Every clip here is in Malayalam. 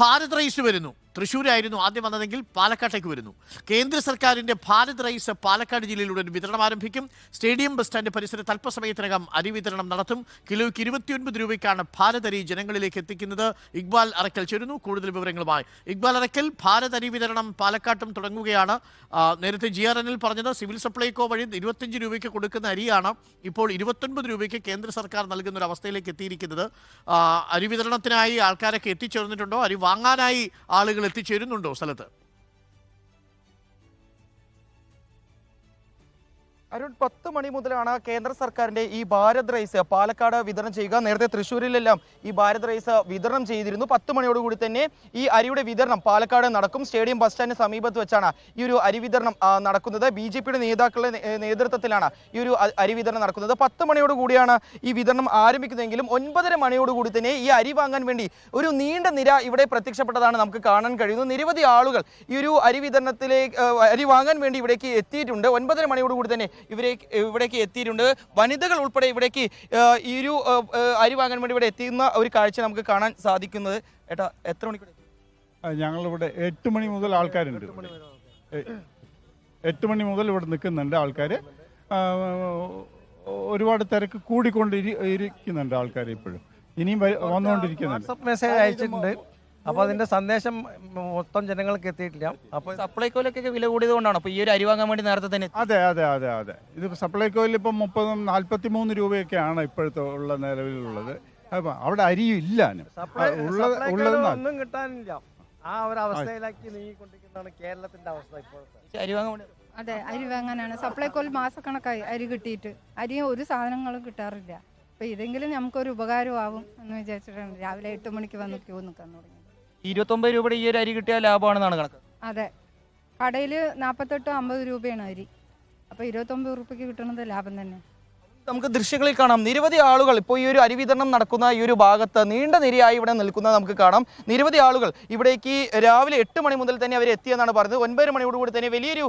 ഭാരത് റൈസ് വരുന്നു. തൃശ്ശൂരായിരുന്നു ആദ്യം വന്നതെങ്കിൽ പാലക്കാട്ടേക്ക് വരുന്നു. കേന്ദ്ര സർക്കാരിന്റെ ഭാരത് റൈസ് പാലക്കാട് ജില്ലയിലൂടെ വിതരണം ആരംഭിക്കും. സ്റ്റേഡിയം ബസ് സ്റ്റാൻഡ് പരിസരത്ത് അല്പസമയത്തിനകം അരി വിതരണം നടത്തും. കിലോയ്ക്ക് ഇരുപത്തിയൊൻപത് രൂപയ്ക്കാണ് ഭാരത് അരി ജനങ്ങളിലേക്ക് എത്തിക്കുന്നത്. ഇക്ബാൽ അറക്കൽ ചേരുന്നു. കൂടുതൽ വിവരങ്ങളുമായി ഇക്ബാൽ അറക്കൽ ഭാരത് അരി വിതരണം പാലക്കാട്ടും തുടങ്ങുകയാണ്. നേരത്തെ ജി ആർ എനിൽ പറഞ്ഞത് സിവിൽ സപ്ലൈകോ വഴി ഇരുപത്തിയഞ്ച് രൂപയ്ക്ക് കൊടുക്കുന്ന അരിയാണ് ഇപ്പോൾ ഇരുപത്തൊൻപത് രൂപയ്ക്ക് കേന്ദ്ര സർക്കാർ നൽകുന്ന ഒരു അവസ്ഥയിലേക്ക് എത്തിയിരിക്കുന്നത്. അരി വിതരണത്തിനായി ആൾക്കാരൊക്കെ എത്തിച്ചേർന്നിട്ടുണ്ടോ? അരി വാങ്ങാനായി ആളുകൾ എത്തിച്ചേരുന്നുണ്ടോ സ്ഥലത്ത്? അരുൺ പത്ത് മണി മുതലാണ് കേന്ദ്ര സർക്കാരിന്റെ ഈ ഭാരത് റൈസ് പാലക്കാട് വിതരണം ചെയ്യുക. നേരത്തെ തൃശ്ശൂരിലെല്ലാം ഈ ഭാരത് റൈസ് വിതരണം ചെയ്തിരുന്നു. പത്ത് മണിയോടുകൂടി തന്നെ ഈ അരിയുടെ വിതരണം പാലക്കാട് നടക്കും. സ്റ്റേഡിയം ബസ് സ്റ്റാൻഡിന് സമീപത്ത് വെച്ചാണ് ഈ ഒരു അരി വിതരണം നടക്കുന്നത്. ബി ജെ പിയുടെ നേതാക്കളുടെ നേതൃത്വത്തിലാണ് ഈ ഒരു അരി വിതരണം നടക്കുന്നത്. പത്ത് മണിയോടുകൂടിയാണ് ഈ വിതരണം ആരംഭിക്കുന്നതെങ്കിലും ഒൻപതര മണിയോടുകൂടി തന്നെ ഈ അരി വാങ്ങാൻ വേണ്ടി ഒരു നീണ്ട നിര ഇവിടെ പ്രത്യക്ഷപ്പെട്ടതാണ് നമുക്ക് കാണാൻ കഴിയുന്നത്. നിരവധി ആളുകൾ ഈ ഒരു അരി വിതരണത്തിലേക്ക് അരി വാങ്ങാൻ വേണ്ടി ഇവിടേക്ക് എത്തിയിട്ടുണ്ട്. ഒൻപതര മണിയോടുകൂടി തന്നെ ഇവരെ ഇവിടേക്ക് എത്തിയിട്ടുണ്ട്. വനിതകൾ ഉൾപ്പെടെ ഇവിടേക്ക് ഈ ഒരു അരി വാങ്ങാൻ വേണ്ടി ഇവിടെ എത്തിയുന്ന ഒരു കാഴ്ച നമുക്ക് കാണാൻ സാധിക്കുന്നത്. ഏട്ടാ എത്ര മണിക്കൂർ? ഞങ്ങളിവിടെ എട്ട് മണി മുതൽ ആൾക്കാരുണ്ട് എട്ട് മണി മുതൽ ഇവിടെ നിൽക്കുന്നുണ്ട് ആൾക്കാർ ഒരുപാട് തിരക്ക് കൂടിക്കൊണ്ട് ഇരി- ഇരിക്കുന്നുണ്ട് ആൾക്കാർ ഇപ്പോഴും. ഇനിയും വന്നുകൊണ്ടിരിക്കുന്നുണ്ട്. മെസ്സേജ് അയച്ചിട്ടുണ്ട്. അപ്പോൾ അതിന്റെ സന്ദേശം മൊത്തം ജനങ്ങൾക്ക് എത്തിയിട്ടില്ല. അപ്പോൾ സപ്ലൈകോയിലൊക്കെ വില കൂടിയത് കൊണ്ടാണ് അപ്പൊ ഈ ഒരു അരി വാങ്ങാൻ വേണ്ടി നേരത്തെ തന്നെ അതെ അതെ അതെ അതെ. ഇത് സപ്ലൈകോയിൽ ഇപ്പം മുപ്പതും നാൽപ്പത്തി മൂന്ന് രൂപയൊക്കെയാണ് ഇപ്പോഴത്തെ ഉള്ള നിലവിലുള്ളത്. അപ്പം അവിടെ അരിയും ഇല്ല സപ്ലൈ ഉള്ളത് ഉള്ളത് ഒന്നും കിട്ടാനില്ല. ആ ഒരു അവസ്ഥയിലാക്കി നീങ്ങിക്കൊണ്ടിരിക്കുന്നതാണ് കേരളത്തിന്റെ അവസ്ഥ ഇപ്പോഴത്തെ. അരി വാങ്ങാൻ വേണ്ടി അതെ അരി വാങ്ങാനാണ്. സപ്ലൈകോയിൽ മാസക്കണക്കായി അരി കിട്ടിയിട്ട്. അരി ഒരു സാധനങ്ങളും കിട്ടാറില്ല. അപ്പൊ ഇതെങ്കിലും നമുക്കൊരു ഉപകാരമാവും എന്ന് വിചാരിച്ചിട്ടാണ് രാവിലെ എട്ട് മണിക്ക് വന്ന് ക്യൂ നിൽക്കാൻ തുടങ്ങിയത്. ഇരുപത്തൊമ്പത് രൂപയുടെ ഈ ഒരു അരി കിട്ടിയാൽ ലാഭമാണെന്നാണ് കണക്ക്. അതെ. കടയിൽ നാൽപ്പത്തെട്ട് അമ്പത് രൂപയാണ് അരി. അപ്പൊ ഇരുപത്തൊമ്പത് രൂപയ്ക്ക് കിട്ടുന്നത് ലാഭം തന്നെ. നമുക്ക് ദൃശ്യങ്ങളിൽ കാണാം. നിരവധി ആളുകൾ ഇപ്പോൾ ഈ ഒരു അരിവിതരണം നടക്കുന്ന ഈ ഒരു ഭാഗത്ത് നീണ്ട നിരയായി ഇവിടെ നിൽക്കുന്നത് നമുക്ക് കാണാം. നിരവധി ആളുകൾ ഇവിടേക്ക് രാവിലെ എട്ട് മണി മുതൽ തന്നെ അവർ എത്തിയെന്നാണ് പറഞ്ഞത് ഒൻപത് മണിയോടുകൂടി തന്നെ വലിയൊരു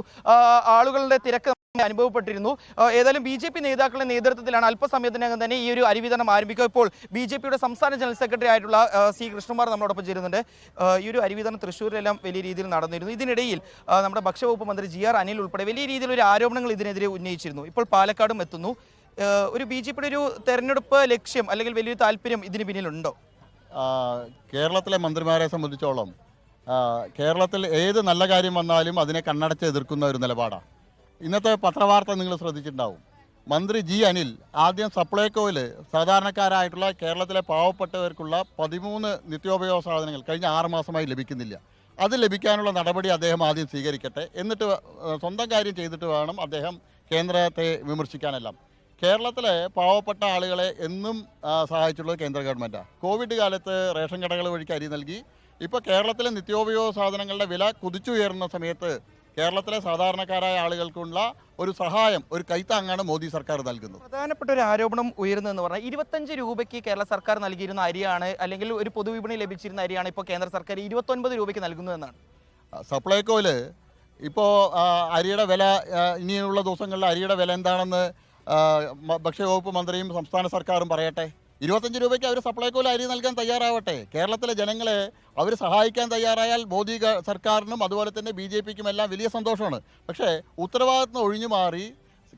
ആളുകളുടെ തിരക്ക് അനുഭവപ്പെട്ടിരുന്നു. ഏതായാലും ബി ജെ പി നേതാക്കളുടെ നേതൃത്വത്തിലാണ് അല്പസമയത്തിനകം തന്നെ ഈ ഒരു അരിവിതരണം ആരംഭിക്കുക. ഇപ്പോൾ ബി ജെ പിയുടെ സംസ്ഥാന ജനറൽ സെക്രട്ടറി ആയിട്ടുള്ള സി കൃഷ്ണകുമാർ നമ്മളോടൊപ്പം ചേരുന്നുണ്ട്. ഈ ഒരു അരിവിതരണം തൃശ്ശൂരിലെല്ലാം വലിയ രീതിയിൽ നടന്നിരുന്നു. ഇതിനിടയിൽ നമ്മുടെ ഭക്ഷ്യവകുപ്പ് മന്ത്രി ജി ആർ അനിൽ ഉൾപ്പെടെ വലിയ രീതിയിലുള്ള ആരോപണങ്ങൾ ഇതിനെതിരെ ഉന്നയിച്ചിരുന്നു. ഇപ്പോൾ പാലക്കാടും എത്തുന്നു. ഒരു ബി ജെ പിയുടെ ഒരു തെരഞ്ഞെടുപ്പ് ലക്ഷ്യം അല്ലെങ്കിൽ വലിയൊരു താല്പര്യം ഇതിന് പിന്നിലുണ്ടോ? കേരളത്തിലെ മന്ത്രിമാരെ സംബന്ധിച്ചോളം കേരളത്തിൽ ഏത് നല്ല കാര്യം വന്നാലും അതിനെ കണ്ണടച്ച് എതിർക്കുന്ന ഒരു നിലപാടാണ്. ഇന്നത്തെ പത്രവാർത്ത നിങ്ങൾ ശ്രദ്ധിച്ചിട്ടുണ്ടാവും. മന്ത്രി ജി അനിൽ ആദ്യം സപ്ലൈകോയിൽ സാധാരണക്കാരായിട്ടുള്ള കേരളത്തിലെ പാവപ്പെട്ടവർക്കുള്ള പതിമൂന്ന് നിത്യോപയോഗ സാധനങ്ങൾ കഴിഞ്ഞ ആറ് മാസമായി ലഭിക്കുന്നില്ല. അത് ലഭിക്കാനുള്ള നടപടി അദ്ദേഹം ആദ്യം സ്വീകരിക്കട്ടെ. എന്നിട്ട് സ്വന്തം കാര്യം ചെയ്തിട്ട് വേണം അദ്ദേഹം കേന്ദ്രത്തെ വിമർശിക്കാനെല്ലാം. കേരളത്തിലെ പാവപ്പെട്ട ആളുകളെ എന്നും സഹായിച്ചിട്ടുള്ളത് സഹായിച്ചുള്ളത് കേന്ദ്ര ഗവൺമെന്റാണ് കോവിഡ് കാലത്ത് റേഷൻ കടകൾ വഴിക്ക് അരി നൽകി. ഇപ്പോൾ കേരളത്തിലെ നിത്യോപയോഗ സാധനങ്ങളുടെ വില കുതിച്ചുയരുന്ന സമയത്ത് കേരളത്തിലെ സാധാരണക്കാരായ ആളുകൾക്കുള്ള ഒരു സഹായം ഒരു കൈത്താങ്ങാണ് മോദി സർക്കാർ നൽകുന്നത്. പ്രധാനപ്പെട്ട ഒരു ആരോപണം ഉയരുന്നതെന്ന് പറഞ്ഞാൽ ഇരുപത്തഞ്ച് രൂപയ്ക്ക് കേരള സർക്കാർ നൽകിയിരുന്ന അരിയാണ് അല്ലെങ്കിൽ ഒരു പൊതുവിപണി ലഭിച്ചിരുന്ന അരിയാണ് ഇപ്പോൾ കേന്ദ്ര സർക്കാർ ഇരുപത്തൊൻപത് രൂപയ്ക്ക് നൽകുന്നതെന്നാണ് സപ്ലൈകോയിൽ ഇപ്പോൾ അരിയുടെ വില ഇനിയുള്ള ദിവസങ്ങളിൽ അരിയുടെ വില എന്താണെന്ന് ഭക്ഷ്യവകുപ്പ് മന്ത്രിയും സംസ്ഥാന സർക്കാരും പറയട്ടെ. ഇരുപത്തഞ്ച് രൂപയ്ക്ക് അവർ സപ്ലൈകോയിൽ അരി നൽകാൻ തയ്യാറാവട്ടെ. കേരളത്തിലെ ജനങ്ങളെ അവർ സഹായിക്കാൻ തയ്യാറായാൽ മോദി സർക്കാരിനും അതുപോലെ തന്നെ ബി ജെ പിക്കും എല്ലാം വലിയ സന്തോഷമാണ്. പക്ഷേ ഉത്തരവാദിത്വം ഒഴിഞ്ഞു മാറി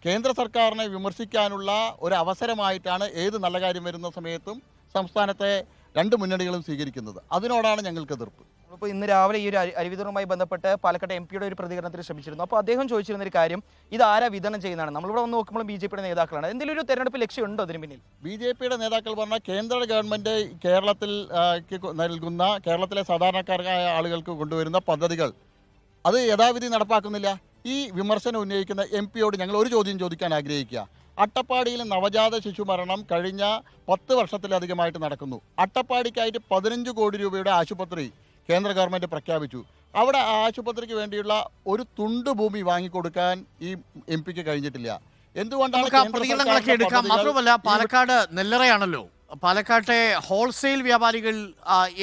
കേന്ദ്ര സർക്കാരിനെ വിമർശിക്കാനുള്ള ഒരു അവസരമായിട്ടാണ് ഏത് നല്ല കാര്യം വരുന്ന സമയത്തും സംസ്ഥാനത്തെ രണ്ട് മുന്നണികളും സ്വീകരിക്കുന്നത്. അതിനോടാണ് ഞങ്ങൾക്ക് എതിർപ്പ്. ഇപ്പോൾ ഇന്ന് രാവിലെ ഈ ഒരു അരി അരി ബന്ധപ്പെട്ട് പാലക്കാട് എം പിയുടെ ഒരു പ്രതികരണത്തിൽ ശ്രമിച്ചിരുന്നു. അപ്പോൾ അദ്ദേഹം ചോദിച്ചിരുന്ന ഒരു കാര്യം ഇത് ആരാ വിതരണം ചെയ്യുന്നതാണ്? നമ്മളിവിടെ വന്ന് നോക്കുമ്പോൾ ബി ജെ പിയുടെ നേതാക്കളാണ്. എന്തെങ്കിലും ഒരു തെരഞ്ഞെടുപ്പ് ലക്ഷ്യമുണ്ടോ അതിന് പിന്നിൽ? ബി ജെ പിയുടെ നേതാക്കൾ പറഞ്ഞാൽ കേന്ദ്ര ഗവൺമെന്റ് കേരളത്തിൽ നൽകുന്ന കേരളത്തിലെ സാധാരണക്കാരായ ആളുകൾക്ക് കൊണ്ടുവരുന്ന പദ്ധതികൾ അത് യഥാവിധി നടപ്പാക്കുന്നില്ല. ഈ വിമർശനം ഉന്നയിക്കുന്ന എം പിയോട് ഞങ്ങൾ ഒരു ചോദ്യം ചോദിക്കാൻ ആഗ്രഹിക്കുക. അട്ടപ്പാടിയിൽ നവജാത ശിശു മരണം കഴിഞ്ഞ പത്ത് വർഷത്തിലധികമായിട്ട് നടക്കുന്നു. അട്ടപ്പാടിക്കായിട്ട് പതിനഞ്ച് കോടി രൂപയുടെ ആശുപത്രി കേന്ദ്ര ഗവൺമെന്റ് പ്രഖ്യാപിച്ചു. അവിടെ ആ ആശുപത്രിക്ക് വേണ്ടിയുള്ള ഒരു തുണ്ട് ഭൂമി വാങ്ങിക്കൊടുക്കാൻ ഈ എം പിക്ക് കഴിഞ്ഞിട്ടില്ല. എന്തുകൊണ്ടാണ് പ്രതികരണങ്ങളൊക്കെ എടുക്കാം. മാത്രമല്ല പാലക്കാട് നെല്ലറയാണല്ലോ. പാലക്കാട്ടെ ഹോൾസെയിൽ വ്യാപാരികൾ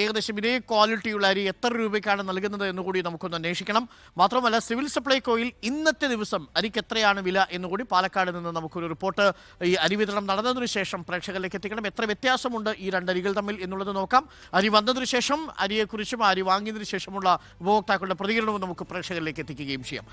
ഏകദേശം ഇതേ ക്വാളിറ്റിയുള്ള അരി എത്ര രൂപയ്ക്കാണ് നൽകുന്നത് എന്നുകൂടി നമുക്കൊന്ന് അന്വേഷിക്കണം. മാത്രമല്ല സിവിൽ സപ്ലൈകോയിൽ ഇന്നത്തെ ദിവസം അരിക്ക് എത്രയാണ് വില എന്നുകൂടി പാലക്കാട് നിന്ന് നമുക്കൊരു റിപ്പോർട്ട് ഈ അരി വിതരണം നടന്നതിനു ശേഷം പ്രേക്ഷകരിലേക്ക് എത്തിക്കണം. എത്ര വ്യത്യാസമുണ്ട് ഈ രണ്ട് അരികൾ തമ്മിൽ എന്നുള്ളത് നോക്കാം. അരി വന്നതിനു ശേഷം അരിയെക്കുറിച്ചും അരി വാങ്ങിയതിനു ശേഷമുള്ള ഉപഭോക്താക്കളുടെ പ്രതികരണവും നമുക്ക് പ്രേക്ഷകരിലേക്ക് എത്തിക്കുകയും ചെയ്യാം.